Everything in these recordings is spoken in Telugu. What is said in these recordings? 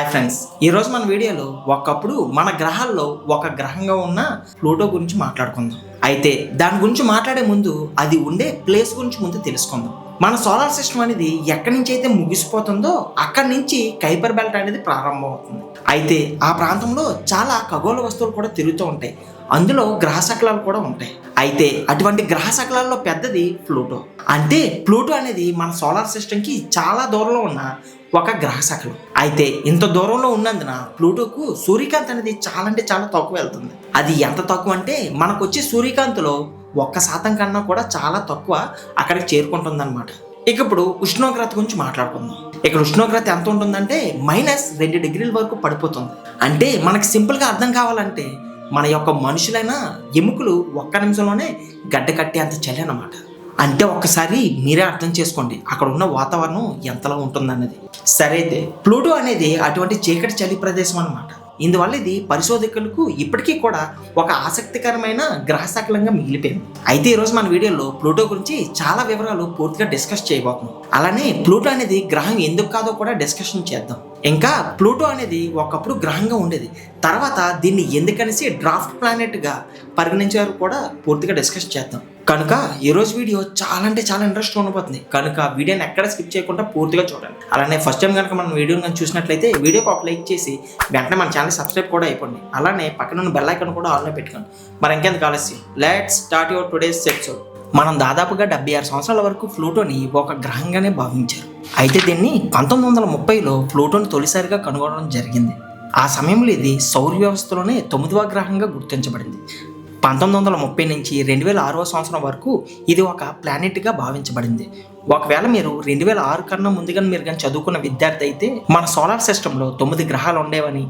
హాయ్ ఫ్రెండ్స్ ఈరోజు మన వీడియోలో ఒకప్పుడు మన గ్రహాల్లో ఒక గ్రహంగా ఉన్న ప్లూటో గురించి మాట్లాడుకుందాం. అయితే దాని గురించి మాట్లాడే ముందు అది ఉండే ప్లేస్ గురించి ముందు తెలుసుకుందాం. మన సోలార్ సిస్టమ్ అనేది ఎక్కడి నుంచి అయితే ముగిసిపోతుందో అక్కడి నుంచి కైపర్ బెల్ట్ అనేది ప్రారంభమవుతుంది. అయితే ఆ ప్రాంతంలో చాలా ఖగోళ వస్తువులు కూడా తిరుగుతూ ఉంటాయి. అందులో గ్రహశకలాలు కూడా ఉంటాయి. అయితే అటువంటి గ్రహశకలాల్లో పెద్దది ప్లూటో. అంటే ప్లూటో అనేది మన సోలార్ సిస్టమ్కి చాలా దూరంలో ఉన్న ఒక గ్రహశకలం అయితే ఇంత దూరంలో ఉన్నందున ప్లూటోకు సూర్యకాంత్ అనేది చాలా అంటే చాలా తక్కువ వెళ్తుంది. అది ఎంత తక్కువ అంటే మనకు వచ్చే సూర్యకాంతిలో ఒక్క శాతం కన్నా కూడా చాలా తక్కువ అక్కడికి చేరుకుంటుంది అనమాట ఇక ఇప్పుడు ఉష్ణోగ్రత గురించి మాట్లాడుకుందాం. ఇక్కడ ఉష్ణోగ్రత ఎంత ఉంటుందంటే మైనస్ రెండు డిగ్రీల వరకు పడిపోతుంది. అంటే మనకి సింపుల్గా అర్థం కావాలంటే మన యొక్క మనుషులైన ఎముకలు ఒక్క నిమిషంలోనే గడ్డ కట్టే అంత చలి అన్నమాట. అంటే ఒక్కసారి మీరే అర్థం చేసుకోండి అక్కడ ఉన్న వాతావరణం ఎంతలా ఉంటుందన్నది. సరే అయితే ప్లూటో అనేది అటువంటి చీకటి చలి ప్రదేశం అనమాట ఇందువల్ల ఇది పరిశోధకులకు ఇప్పటికీ కూడా ఒక ఆసక్తికరమైన గ్రహశకలంగా మిగిలిపోయింది. అయితే ఈరోజు మన వీడియోలో ప్లూటో గురించి చాలా వివరాలు పూర్తిగా డిస్కస్ చేయబోతున్నాం. అలానే ప్లూటో అనేది గ్రహం ఎందుకు కాదో కూడా డిస్కషన్ చేద్దాం. ఇంకా ప్లూటో అనేది ఒకప్పుడు గ్రహంగా ఉండేది. తర్వాత దీన్ని ఎందుకనేసి డ్రాఫ్ట్ ప్లానెట్గా పరిగణించారు కూడా పూర్తిగా డిస్కస్ చేద్దాం. కనుక ఈరోజు వీడియో చాలా అంటే చాలా ఇంట్రెస్ట్ ఉండబోతుంది. కనుక వీడియోని ఎక్కడ స్కిప్ చేయకుండా పూర్తిగా చూడండి. అలానే ఫస్ట్ టైం కనుక మనం వీడియోని కనుక చూసినట్లయితే వీడియోకి ఒక లైక్ చేసి వెంటనే మన ఛానల్ సబ్స్క్రైబ్ కూడా అయిపోండి. అలానే పక్కన ఉన్న బెల్ ఐకాన్ కూడా ఆన్లో పెట్టుకోండి. మరి ఇంకెందుకు ఆలస్యం? Let's start your today's episode. మనం దాదాపుగా డెబ్బై ఆరు సంవత్సరాల వరకు ఫ్లూటోని ఒక గ్రహంగానే భావించారు. అయితే దీన్ని పంతొమ్మిది వందల ముప్పైలో ఫ్లూటోని తొలిసారిగా కనుగొనడం జరిగింది. ఆ సమయంలో ఇది సౌర వ్యవస్థలోనే తొమ్మిదవ గ్రహంగా గుర్తించబడింది. పంతొమ్మిది వందల ముప్పై నుంచి రెండు వేల ఆరవ సంవత్సరం వరకు ఇది ఒక ప్లానెట్గా భావించబడింది. ఒకవేళ మీరు రెండు వేల ఆరు కన్నా ముందుగా మీరు కానీ చదువుకున్న విద్యార్థి అయితే మన సోలార్ సిస్టంలో తొమ్మిది గ్రహాలు ఉండేవని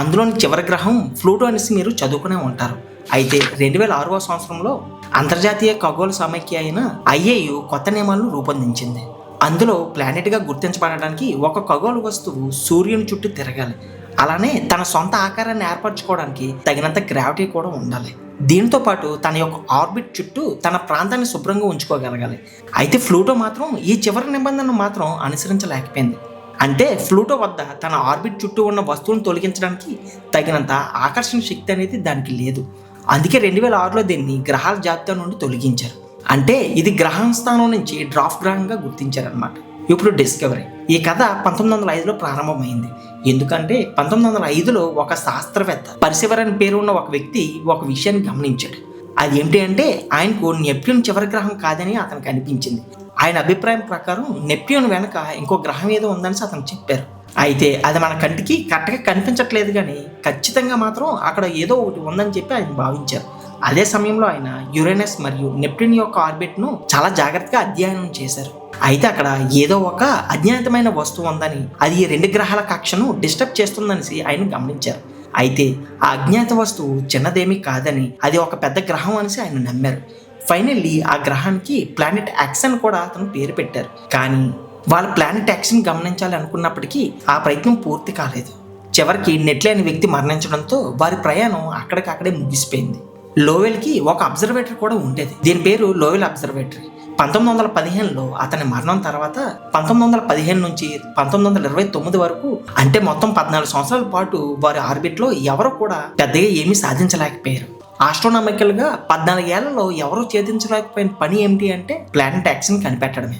అందులోని చివరి గ్రహం ఫ్లూటో అనేసి మీరు చదువుకునే ఉంటారు. అయితే రెండు వేల ఆరవ సంవత్సరంలో అంతర్జాతీయ ఖగోళ సమైక్య అయిన ఐఏయు కొత్త నియమాలను రూపొందించింది. అందులో ప్లానెట్గా గుర్తించబడడానికి ఒక ఖగోళ వస్తువు సూర్యుని చుట్టూ తిరగాలి. అలానే తన సొంత ఆకారాన్ని ఏర్పరచుకోవడానికి తగినంత గ్రావిటీ కూడా ఉండాలి. దీంతో పాటు తన యొక్క ఆర్బిట్ చుట్టూ తన ప్రాంతాన్ని శుభ్రంగా ఉంచుకోగలగాలి. అయితే ఫ్లూటో మాత్రం ఈ చివరి నిబంధనను మాత్రం అనుసరించలేకపోయింది. అంటే ఫ్లూటో వద్ద తన ఆర్బిట్ చుట్టూ ఉన్న వస్తువులను తొలగించడానికి తగినంత ఆకర్షణ శక్తి అనేది దానికి లేదు. అందుకే రెండు వేల ఆరులో దీన్ని గ్రహాల జాబితా నుండి తొలగించారు. అంటే ఇది గ్రహం స్థానం నుంచి డ్రాఫ్ట్ గ్రహంగా గుర్తించారనమాట ఇప్పుడు డిస్కవరీ. ఈ కథ పంతొమ్మిది వందల ఐదులో ప్రారంభమైంది. ఎందుకంటే పంతొమ్మిది వందల ఐదులో ఒక శాస్త్రవేత్త పరిశివరని పేరు ఉన్న ఒక వ్యక్తి ఒక విషయాన్ని గమనించాడు. అది ఏంటి అంటే ఆయనకు నెప్ట్యూన్ చివరి గ్రహం కాదని అతనికి అనిపించింది. ఆయన అభిప్రాయం ప్రకారం నెప్ట్యూన్ వెనక ఇంకో గ్రహం ఏదో ఉందని అతను చెప్పారు. అయితే అది మన కంటికి కరెక్ట్గా కనిపించట్లేదు కానీ ఖచ్చితంగా మాత్రం అక్కడ ఏదో ఒకటి ఉందని చెప్పి ఆయన భావించారు. అదే సమయంలో ఆయన యురేనస్ మరియు నెప్ట్యూన్ యొక్క ఆర్బిట్ను చాలా జాగ్రత్తగా అధ్యయనం చేశారు. అయితే అక్కడ ఏదో ఒక అజ్ఞాతమైన వస్తువు ఉందని అది ఈ రెండు గ్రహాల కక్షను డిస్టర్బ్ చేస్తుందనేసి ఆయన గమనించారు. అయితే ఆ అజ్ఞాత వస్తువు చిన్నదేమీ కాదని అది ఒక పెద్ద గ్రహం అనేసి ఆయన నమ్మారు. ఫైనల్లీ ఆ గ్రహానికి ప్లానెట్ ఎక్స్ అని కూడా అతను పేరు పెట్టారు. కానీ వాళ్ళ ప్లానెట్ ఎక్స్ని గమనించాలి అనుకున్నప్పటికీ ఆ ప్రయత్నం పూర్తి కాలేదు. చివరికి నెట్లే అనే వ్యక్తి మరణించడంతో వారి ప్రయాణం అక్కడికక్కడే ముగిసిపోయింది. లోవెల్కి ఒక అబ్జర్వేటరీ కూడా ఉండేది. దీని పేరు లోవెల్ అబ్జర్వేటరీ పంతొమ్మిది వందల పదిహేనులో అతని మరణం తర్వాత పంతొమ్మిది వందల పదిహేను నుంచి పంతొమ్మిది వందల ఇరవై తొమ్మిది వరకు అంటే మొత్తం పద్నాలుగు సంవత్సరాల పాటు వారి ఆర్బిట్లో ఎవరు కూడా పెద్దగా ఏమీ సాధించలేకపోయారు. ఆస్ట్రోనామికల్గా పద్నాలుగు పద్నాలుగేళ్ళలో ఎవరు ఛేదించలేకపోయిన పని ఏమిటి అంటే ప్లానెట్ యాక్షన్ కనిపెట్టడమే.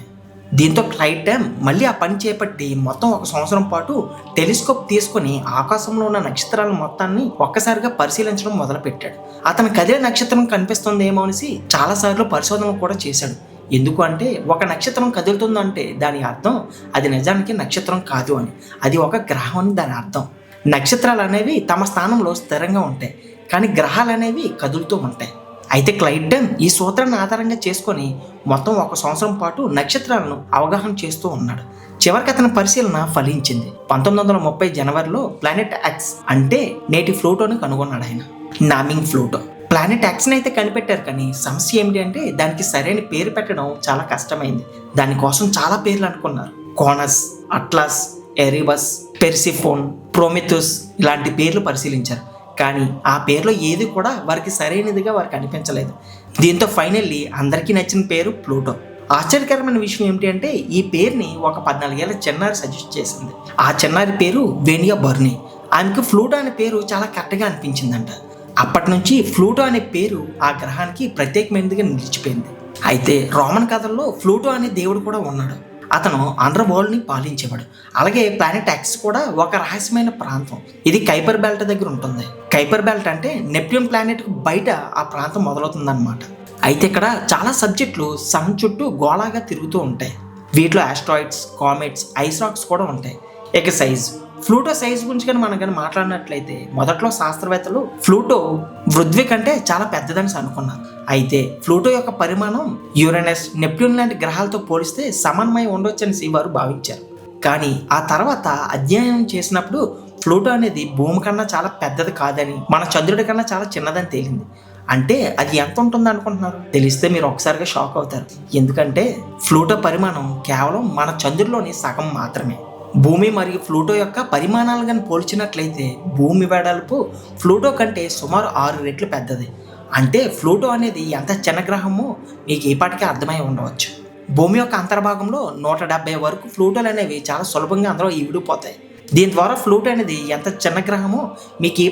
దీంతో క్లైటమ్ మళ్ళీ ఆ పని చేపట్టి మొత్తం ఒక సంవత్సరం పాటు టెలిస్కోప్ తీసుకొని ఆకాశంలో ఉన్న నక్షత్రాల మొత్తాన్ని ఒక్కసారిగా పరిశీలించడం మొదలుపెట్టాడు. అతను కదిలే నక్షత్రం కనిపిస్తుందేమో అనేసి చాలాసార్లు పరిశోధనలు కూడా చేశాడు. ఎందుకు అంటే ఒక నక్షత్రం కదులుతుందంటే దాని అర్థం అది నిజానికి నక్షత్రం కాదు అని. అది ఒక గ్రహం అని దాని అర్థం. నక్షత్రాలు అనేవి తమ స్థానంలో స్థిరంగా ఉంటాయి. కానీ గ్రహాలు అనేవి కదులుతూ ఉంటాయి. అయితే క్లైడ్డన్ ఈ సూత్రాన్ని ఆధారంగా చేసుకొని మొత్తం ఒక సంవత్సరం పాటు నక్షత్రాలను అవగాహన చేస్తూ ఉన్నాడు. చివరికి అతని పరిశీలన ఫలించింది. పంతొమ్మిది వందల ముప్పై జనవరిలో ప్లానెట్ ఎక్స్ అంటే నేటి ఫ్లూటోని కనుగొన్నాడు ఆయన. నామింగ్ ఫ్లూటో. ప్లానెట్ ఎక్స్ని అయితే కనిపెట్టారు కానీ సమస్య ఏమిటి అంటే దానికి సరైన పేరు పెట్టడం చాలా కష్టమైంది. దానికోసం చాలా పేర్లు అనుకున్నారు. కోనస్ అట్లాస్ ఎరిబస్ పెర్సిఫోన్ ప్రోమిథుస్ ఇలాంటి పేర్లు పరిశీలించారు. కానీ ఆ పేర్లో ఏది కూడా వారికి సరైనదిగా వారికి అనిపించలేదు దీంతో ఫైనల్లీ అందరికీ నచ్చిన పేరు ప్లూటో. ఆశ్చర్యకరమైన విషయం ఏమిటి అంటే ఈ పేరుని ఒక పద్నాలుగేళ్ళ చిన్నారి సజెస్ట్ చేసింది. ఆ చిన్నారి పేరు వేనియా బర్నీ. ఆమెకు ఫ్లూటో అనే పేరు చాలా కరెక్ట్గా అనిపించిందంట. అప్పటి నుంచి ఫ్లూటో అనే పేరు ఆ గ్రహానికి ప్రత్యేకమైనదిగా నిలిచిపోయింది. అయితే రోమన్ కథల్లో ఫ్లూటో అనే దేవుడు కూడా ఉన్నాడు. అతను అండర్ వరల్డ్ని పాలించేవాడు. అలాగే ప్లానెట్ ఎక్స్ కూడా ఒక రహస్యమైన ప్రాంతం. ఇది కైపర్ బెల్ట్ దగ్గర ఉంటుంది. కైపర్ బెల్ట్ అంటే నెప్ట్యూన్ ప్లానెట్కు బయట ఆ ప్రాంతం మొదలవుతుందన్నమాట. అయితే ఇక్కడ చాలా సబ్జెక్టులు సన్ చుట్టూ గోళాగా తిరుగుతూ ఉంటాయి. వీటిలో ఆస్ట్రాయిడ్స్ కామెట్స్ ఐస్ రాక్స్ కూడా ఉంటాయి. ఇక ఫ్లూటో సైజ్ గురించి కానీ మనం కానీ మాట్లాడినట్లయితే మొదట్లో శాస్త్రవేత్తలు ఫ్లూటో వృద్వి కంటే చాలా పెద్దదని అనుకున్నారు అయితే ఫ్లూటో యొక్క పరిమాణం యురేనస్ నెప్ట్యూన్ లాంటి గ్రహాలతో పోలిస్తే సమన్వయం ఉండొచ్చని వారు భావించారు. కానీ ఆ తర్వాత అధ్యయనం చేసినప్పుడు ఫ్లూటో అనేది భూమి కన్నా చాలా పెద్దది కాదని మన చంద్రుడి కన్నా చాలా చిన్నదని తేలింది. అంటే అది ఎంత ఉంటుంది అనుకుంటున్నారు? తెలిస్తే మీరు ఒకసారిగా షాక్ అవుతారు. ఎందుకంటే ఫ్లూటో పరిమాణం కేవలం మన చంద్రుడిలోని సగం మాత్రమే. భూమి మరియు ఫ్లూటో యొక్క పరిమాణాలు కానీ పోల్చినట్లయితే భూమి వెడల్పు ఫ్లూటో కంటే సుమారు ఆరు రెట్లు పెద్దది. అంటే ఫ్లూటో అనేది ఎంత చిన్న గ్రహమో మీకు ఈ అర్థమై ఉండవచ్చు. భూమి యొక్క అంతర్భాగంలో నూట డెబ్బై వరకు ఫ్లూటోలు అనేవి చాలా సులభంగా అందులో ఈవిడిపోతాయి. దీని ద్వారా ఫ్లూటో అనేది ఎంత చిన్న గ్రహమో మీకు ఈ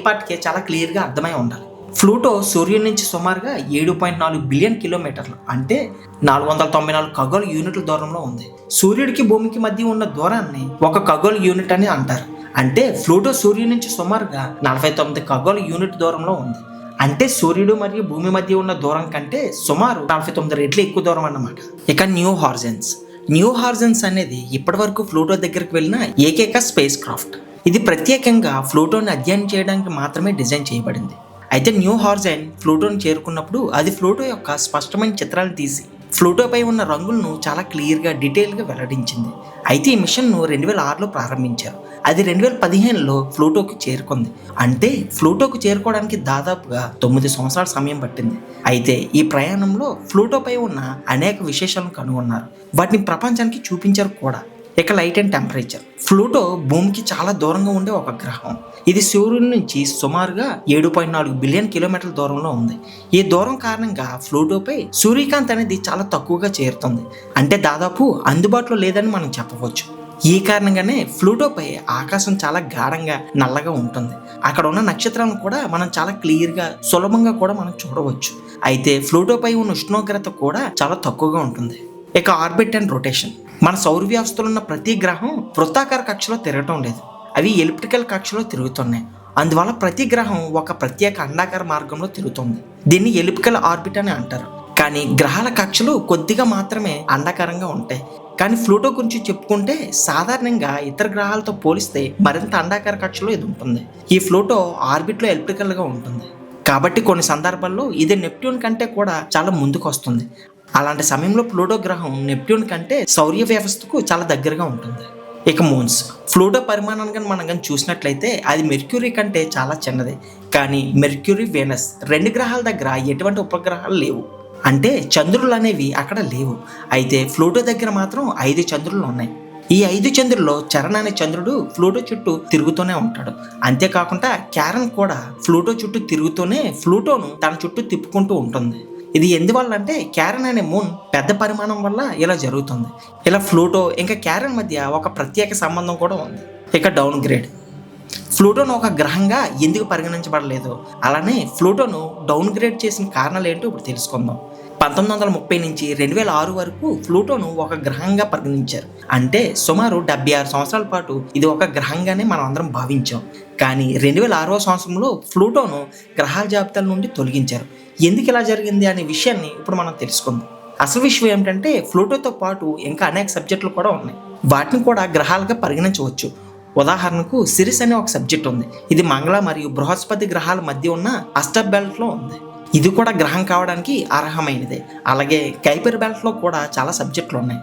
చాలా క్లియర్గా అర్థమై ఉండాలి. ఫ్లూటో సూర్యుడి నుంచి సుమారుగా ఏడు పాయింట్ నాలుగు బిలియన్ కిలోమీటర్లు అంటే నాలుగు వందల తొంభై నాలుగు ఖగోళ యూనిట్ల దూరంలో ఉంది. సూర్యుడికి భూమికి మధ్య ఉన్న దూరాన్ని ఒక ఖగోళ యూనిట్ అని అంటారు. అంటే ఫ్లూటో సూర్యుడి నుంచి సుమారుగా నలభై తొమ్మిది ఖగోళ యూనిట్ దూరంలో ఉంది. అంటే సూర్యుడు మరియు భూమి మధ్య ఉన్న దూరం కంటే సుమారు నలభై తొమ్మిది రెట్లు ఎక్కువ దూరం అన్నమాట. ఇక న్యూ హార్జన్స్. న్యూ హార్జన్స్ అనేది ఇప్పటివరకు ఫ్లూటో దగ్గరికి వెళ్ళిన ఏకైక స్పేస్ క్రాఫ్ట్. ఇది ప్రత్యేకంగా ఫ్లూటోని అధ్యయనం చేయడానికి మాత్రమే డిజైన్ చేయబడింది. అయితే న్యూ హార్జైన్ ఫ్లూటోని చేరుకున్నప్పుడు అది ఫ్లూటో యొక్క స్పష్టమైన చిత్రాలను తీసి ఫ్లూటోపై ఉన్న రంగులను చాలా క్లియర్గా డీటెయిల్గా వెల్లడించింది. అయితే ఈ మిషన్ను రెండు వేల ఆరులో ప్రారంభించారు. అది రెండు వేల పదిహేనులో ఫ్లూటోకి చేరుకుంది. అంటే ఫ్లూటోకు చేరుకోవడానికి దాదాపుగా తొమ్మిది సంవత్సరాల సమయం పట్టింది. అయితే ఈ ప్రయాణంలో ఫ్లూటోపై ఉన్న అనేక విశేషాలను కనుగొన్నారు. వాటిని ప్రపంచానికి చూపించారు కూడా. ఇక లైట్ అండ్ టెంపరేచర్. ఫ్లూటో భూమికి చాలా దూరంగా ఉండే ఒక గ్రహం. ఇది సూర్యుడి నుంచి సుమారుగా ఏడు పాయింట్ నాలుగు బిలియన్ కిలోమీటర్ల దూరంలో ఉంది. ఈ దూరం కారణంగా ఫ్లూటోపై సూర్యకాంతి అనేది చాలా తక్కువగా చేరుతుంది. అంటే దాదాపు అందుబాటులో లేదని మనం చెప్పవచ్చు. ఈ కారణంగానే ఫ్లూటోపై ఆకాశం చాలా గాఢంగా నల్లగా ఉంటుంది. అక్కడ ఉన్న నక్షత్రాలను కూడా మనం చాలా క్లియర్గా సులభంగా కూడా మనం చూడవచ్చు. అయితే ఫ్లూటోపై ఉన్న ఉష్ణోగ్రత కూడా చాలా తక్కువగా ఉంటుంది. ఇక ఆర్బిట్ అండ్ రొటేషన్. మన సౌర వ్యవస్థలో ఉన్న ప్రతి గ్రహం వృత్తాకార కక్షలో తిరగటం లేదు. అవి ఎలిప్టికల్ కక్షలో తిరుగుతున్నాయి. అందువల్ల ప్రతి గ్రహం ఒక ప్రత్యేక అండాకార మార్గంలో తిరుగుతుంది. దీన్ని ఎలిప్టికల్ ఆర్బిట్ అని అంటారు. కానీ గ్రహాల కక్షలు కొద్దిగా మాత్రమే అండాకారంగా ఉంటాయి. కానీ ఫ్లూటో గురించి చెప్పుకుంటే సాధారణంగా ఇతర గ్రహాలతో పోలిస్తే మరింత అండాకార కక్షలో ఇది ఉంటుంది. ఈ ఫ్లూటో ఆర్బిట్లో ఎలిప్టికల్గా ఉంటుంది. కాబట్టి కొన్ని సందర్భాల్లో ఇది నెప్ట్యూన్ కంటే కూడా చాలా ముందుకు వస్తుంది. అలాంటి సమయంలో ప్లూటో గ్రహం నెప్ట్యూన్ కంటే సౌర్య వ్యవస్థకు చాలా దగ్గరగా ఉంటుంది. ఇక మూన్స్ ఫ్లూటో పరిమాణాన్ని కానీ మనం కానీ చూసినట్లయితే అది మెర్క్యూరీ కంటే చాలా చిన్నది. కానీ మెర్క్యూరీ వేనస్ రెండు గ్రహాల దగ్గర ఎటువంటి ఉపగ్రహాలు లేవు. అంటే చంద్రులు అనేవి అక్కడ లేవు. అయితే ఫ్లూటో దగ్గర మాత్రం ఐదు చంద్రులు ఉన్నాయి. ఈ ఐదు చంద్రుల్లో చరణ్ అనే చంద్రుడు ఫ్లూటో చుట్టూ తిరుగుతూనే ఉంటాడు. అంతేకాకుండా క్యారన్ కూడా ఫ్లూటో చుట్టూ తిరుగుతూనే ఫ్లూటోను తన చుట్టూ తిప్పుకుంటూ ఉంటుంది. ఇది ఎందువల్ల అంటే క్యారన్ అనే మూన్ పెద్ద పరిమాణం వల్ల ఇలా జరుగుతుంది. ఇలా ఫ్లూటో ఇంకా క్యారన్ మధ్య ఒక ప్రత్యేక సంబంధం కూడా ఉంది. ఇక డౌన్ గ్రేడ్ ఫ్లూటోను ఒక గ్రహంగా ఎందుకు పరిగణించబడలేదు? అలానే ఫ్లూటోను డౌన్ గ్రేడ్ చేసిన కారణాలు ఏంటో ఇప్పుడు తెలుసుకుందాం. పంతొమ్మిది వందల ముప్పై నుంచి రెండు వేల ఆరు వరకు ఫ్లూటోను ఒక గ్రహంగా పరిగణించారు. అంటే సుమారు డెబ్బై ఆరు సంవత్సరాల పాటు ఇది ఒక గ్రహంగానే మనం అందరం భావించాం. కానీ రెండు వేల ఆరవ సంవత్సరంలో ఫ్లూటోను గ్రహాల జాబితాల నుండి తొలగించారు. ఎందుకు ఇలా జరిగింది అనే విషయాన్ని ఇప్పుడు మనం తెలుసుకుందాం. అసలు విషయం ఏమిటంటే ఫ్లూటోతో పాటు ఇంకా అనేక సబ్జెక్టులు కూడా ఉన్నాయి. వాటిని కూడా గ్రహాలుగా పరిగణించవచ్చు. ఉదాహరణకు సిరిస్ అనే ఒక సబ్జెక్ట్ ఉంది. ఇది మంగళ మరియు బృహస్పతి గ్రహాల మధ్య ఉన్న అస్టబెల్ట్లో ఉంది. ఇది కూడా గ్రహం కావడానికి అర్హమైనదే. అలాగే కైపర్ బెల్ట్లో కూడా చాలా సబ్జెక్టులు ఉన్నాయి.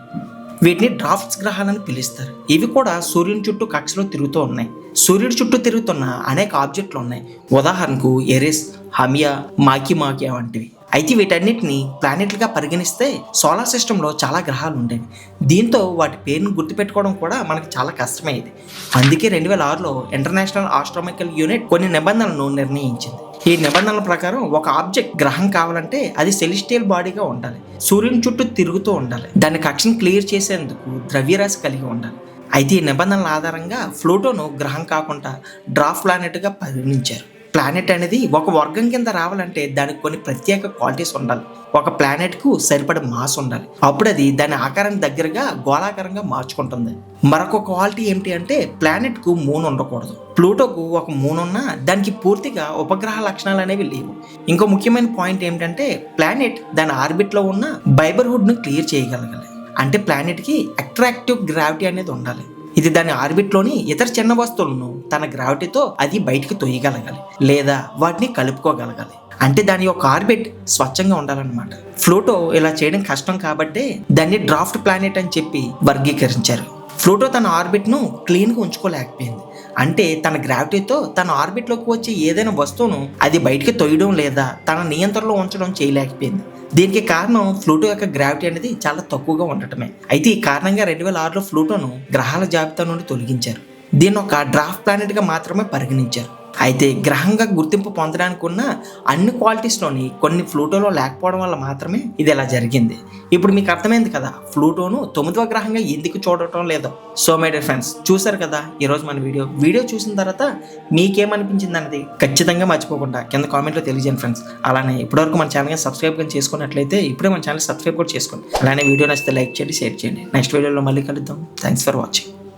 వీటిని డ్రాఫ్ట్స్ గ్రహాలని పిలుస్తారు. ఇవి కూడా సూర్యుని చుట్టూ కక్షలో తిరుగుతూ ఉన్నాయి. సూర్యుడి చుట్టూ తిరుగుతున్న అనేక ఆబ్జెక్టులు ఉన్నాయి. ఉదాహరణకు ఎరిస్ హమియా మాకి మాకియా వంటివి. అయితే వీటన్నిటిని ప్లానెట్లుగా పరిగణిస్తే సోలార్ సిస్టంలో చాలా గ్రహాలు ఉండేవి. దీంతో వాటి పేరును గుర్తుపెట్టుకోవడం కూడా మనకి చాలా కష్టమయ్యేది. అందుకే రెండు వేల ఆరులో ఇంటర్నేషనల్ ఆస్ట్రామికల్ యూనిట్ కొన్ని నిబంధనలను నిర్ణయించింది. ఈ నిబంధనల ప్రకారం ఒక ఆబ్జెక్ట్ గ్రహం కావాలంటే అది సెలిస్టియల్ బాడీగా ఉండాలి. సూర్యుని చుట్టూ తిరుగుతూ ఉండాలి. దాని కక్షను క్లియర్ చేసేందుకు ద్రవ్యరాశి కలిగి ఉండాలి. అయితే ఈ నిబంధనల ఆధారంగా ఫ్లూటోను గ్రహం కాకుండా డ్రాఫ్ ప్లానెట్గా పరిగణించారు. ప్లానెట్ అనేది ఒక వర్గం కింద రావాలంటే దానికి కొన్ని ప్రత్యేక క్వాలిటీస్ ఉండాలి. ఒక ప్లానెట్కు సరిపడే మాస్ ఉండాలి. అప్పుడు అది దాని ఆకారానికి దగ్గరగా గోళాకారంగా మార్చుకుంటుంది. మరొక క్వాలిటీ ఏమిటి అంటే ప్లానెట్కు మూన్ ఉండకూడదు. ప్లూటోకు ఒక మూన్ ఉన్నా దానికి పూర్తిగా ఉపగ్రహ లక్షణాలు అనేవి లేవు. ఇంకో ముఖ్యమైన పాయింట్ ఏమిటంటే ప్లానెట్ దాని ఆర్బిట్లో ఉన్న బైబర్హుడ్ను క్లియర్ చేయగలగాలి. అంటే ప్లానెట్కి అట్రాక్టివ్ గ్రావిటీ అనేది ఉండాలి. ఇది దాని ఆర్బిట్లోని ఇతర చిన్న వస్తువులను తన గ్రావిటీతో అది బయటికి తొయ్యగలగాలి లేదా వాటిని కలుపుకోగలగాలి. అంటే దాని యొక్క ఆర్బిట్ స్వచ్ఛంగా ఉండాలన్నమాట. ఫ్లూటో ఇలా చేయడం కష్టం కాబట్టే దాన్ని డ్రాఫ్ట్ ప్లానెట్ అని చెప్పి వర్గీకరించారు. ఫ్లూటో తన ఆర్బిట్ను క్లీన్గా ఉంచుకోలేకపోయింది. అంటే తన గ్రావిటీతో తన ఆర్బిట్లోకి వచ్చే ఏదైనా వస్తువును అది బయటికి తొయ్యడం లేదా తన నియంత్రణలో ఉంచడం చేయలేకపోయింది. దీనికి కారణం ఫ్లూటో యొక్క గ్రావిటీ అనేది చాలా తక్కువగా ఉండటమే. అయితే ఈ కారణంగా రెండు వేల ఆరులో ఫ్లూటోను గ్రహాల జాబితా నుండి తొలగించారు. దీన్ని ఒక డ్రాఫ్ట్ ప్లానెట్గా మాత్రమే పరిగణించారు. అయితే గ్రహంగా గుర్తింపు పొందడానికి ఉన్న అన్ని క్వాలిటీస్లోని కొన్ని ఫ్లూటోలో లేకపోవడం వల్ల మాత్రమే ఇది ఇలా జరిగింది. ఇప్పుడు మీకు అర్థమైంది కదా ఫ్లూటోను తొమ్మిదవ గ్రహంగా ఎందుకు చూడటం లేదో. సో మై డియర్ ఫ్రెండ్స్ చూసారు కదా ఈరోజు మన వీడియో. వీడియో చూసిన తర్వాత మీకేమనిపించింది అన్నది ఖచ్చితంగా మర్చిపోకుండా కింద కామెంట్లో తెలియజేయండి ఫ్రెండ్స్ అలానే ఇప్పటివరకు మన ఛానల్ని సబ్స్క్రైబ్ కానీ చేసుకున్నట్లయితే ఇప్పుడే మన ఛానల్ సబ్స్క్రైబ్ కూడా చేసుకోండి. అలానే వీడియో నచ్చితే లైక్ చేయండి షేర్ చేయండి. నెక్స్ట్ వీడియోలో మళ్ళీ కలుద్దాం. Thanks for watching